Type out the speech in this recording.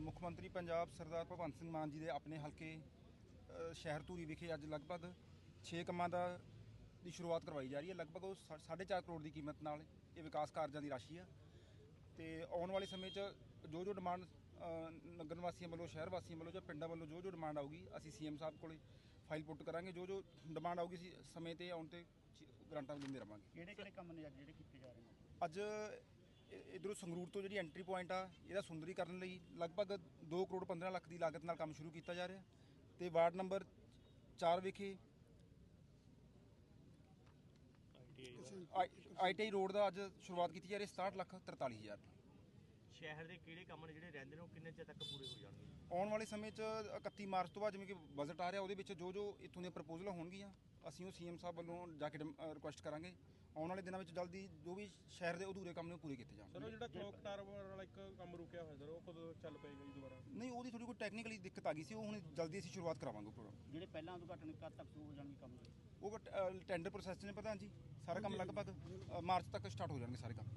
ਮੁੱਖ ਮੰਤਰੀ ਪੰਜਾਬ ਸਰਦਾਰ ਭਗਵੰਤ ਸਿੰਘ ਮਾਨ ਜੀ ਦੇ ਆਪਣੇ ਹਲਕੇ ਸ਼ਹਿਰ ਧੂਰੀ ਵਿਖੇ ਅੱਜ ਲਗਭਗ 6 ਕੰਮਾਂ ਦਾ ਦੀ ਸ਼ੁਰੂਆਤ ਕਰਵਾਈ ਜਾ ਰਹੀ ਹੈ। ਲਗਭਗ ਉਹ 4.5 ਕਰੋੜ ਦੀ ਕੀਮਤ ਨਾਲ ਇਹ ਵਿਕਾਸ ਕਾਰਜਾਂ ਦੀ ਰਾਸ਼ੀ ਆ। ਤੇ ਆਉਣ ਵਾਲੇ ਸਮੇਂ 'ਚ ਜੋ ਜੋ ਡਿਮਾਂਡ ਨਗਰ ਵਾਸੀਆਂ ਵੱਲੋਂ ਸ਼ਹਿਰ ਵਾਸੀਆਂ ਵੱਲੋਂ ਜਾਂ ਪਿੰਡਾਂ ਵੱਲੋਂ ਜੋ ਜੋ ਡਿਮਾਂਡ ਆਊਗੀ ਅਸੀਂ ਸੀਐਮ ਸਾਹਿਬ ਕੋਲੇ ਫਾਈਲ ਪੁੱਟ ਕਰਾਂਗੇ। ਜੋ ਜੋ ਡਿਮਾਂਡ ਆਊਗੀ ਅਸੀਂ ਸਮੇਂ ਤੇ ਆਉਣ ਤੇ ਗਰੰਟਾਂ ਦਿੰਦੇ ਰਵਾਂਗੇ। ਕਿਹੜੇ ਕਿਹੜੇ ਕੰਮ ਨੇ ਅੱਜ ਜਿਹੜੇ ਕੀਤੇ ਜਾ ਰਹੇ ਨੇ? ਅੱਜ ਇਧਰੋਂ ਸੰਗਰੂਰ ਤੋਂ ਜਿਹੜੀ ਐਂਟਰੀ ਪੁਆਇੰਟ ਆ ਇਹਦਾ ਸੁੰਦਰੀਕਰਨ ਲਈ ਲਗਭਗ 2 ਕਰੋੜ 15 ਲੱਖ ਦੀ ਲਾਗਤ ਨਾਲ ਕੰਮ ਸ਼ੁਰੂ ਕੀਤਾ ਜਾ ਰਿਹਾ। ਤੇ ਵਾਰਡ ਨੰਬਰ 4 ਵਿਖੇ ਆਈਟੀਆਈ ਰੋਡ ਦਾ ਅੱਜ ਸ਼ੁਰੂਆਤ ਕੀਤੀ ਜਾ ਰਹੀ ਹੈ 67 ਲੱਖ 43 ਹਜ਼ਾਰ ਦੀ। ਸ਼ਹਿਰ ਦੇ ਕਿਹੜੇ ਕੰਮ ਨੇ ਜਿਹੜੇ ਰਹਿੰਦੇ ਨੇ ਉਹ ਕਿੰਨੇ ਚਿਰ ਤੱਕ ਪੂਰੇ ਹੋ ਜਾਣਗੇ? ਆਉਣ ਵਾਲੇ ਸਮੇਂ 'ਚ 31 ਮਾਰਚ ਤੋਂ ਬਾਅਦ ਜਿਵੇਂ ਕਿ ਬਜਟ ਆ ਰਿਹਾ ਉਹਦੇ ਵਿੱਚ ਜੋ ਜੋ ਇੱਥੋਂ ਦੀਆਂ ਪ੍ਰਪੋਜ਼ਲਾਂ ਹੋਣਗੀਆਂ ਅਸੀਂ ਉਹ ਸੀਐਮ ਸਾਹਿਬ ਵੱਲੋਂ ਜਾ ਕੇ ਰਿਕੁਐਸਟ ਕਰਾਂਗੇ। ਆਉਣ ਵਾਲੇ ਦਿਨਾਂ ਵਿੱਚ ਜਲਦੀ ਜੋ ਵੀ ਸ਼ਹਿਰ ਦੇ ਅਧੂਰੇ ਕੰਮ ਨੇ ਉਹ ਪੂਰੇ ਕੀਤੇ ਜਾਣ ਸਰ ਉਹ ਜਿਹੜਾ ਕਲੋਕ ਟਾਵਰ ਵਾਲਾ ਇੱਕ ਕੰਮ ਰੁਕਿਆ ਹੋਇਆ ਸਰ ਉਹ ਕਦੋਂ ਚੱਲ ਪਏਗਾ ਜੀ ਦੁਬਾਰਾ? ਨਹੀਂ ਉਹਦੀ ਥੋੜੀ ਕੋਈ ਟੈਕਨੀਕਲੀ ਦਿੱਕਤ ਆ ਗਈ ਸੀ ਉਹ ਹੁਣ ਜਲਦੀ ਅਸੀਂ ਸ਼ੁਰੂਆਤ ਕਰਾਵਾਂਗੇ ਪ੍ਰੋਗਰਾਮ ਜਿਹੜੇ ਪਹਿਲਾਂ ਉਦਘਾਟਨ ਕਦ ਤੱਕ ਸ਼ੁਰੂ ਹੋ ਜਾਣਗੇ ਕੰਮ ਉਹ ਟੈਂਡਰ ਪ੍ਰੋਸੈਸ 'ਚ ਨੇ ਪ੍ਰਧਾਨ ਜੀ ਸਾਰਾ ਕੰਮ ਲਗਭਗ ਅ, ਮਾਰਚ ਤੱਕ ਸਟਾਰਟ ਹੋ ਜਾਣਗੇ ਸਾਰੇ ਕੰਮ।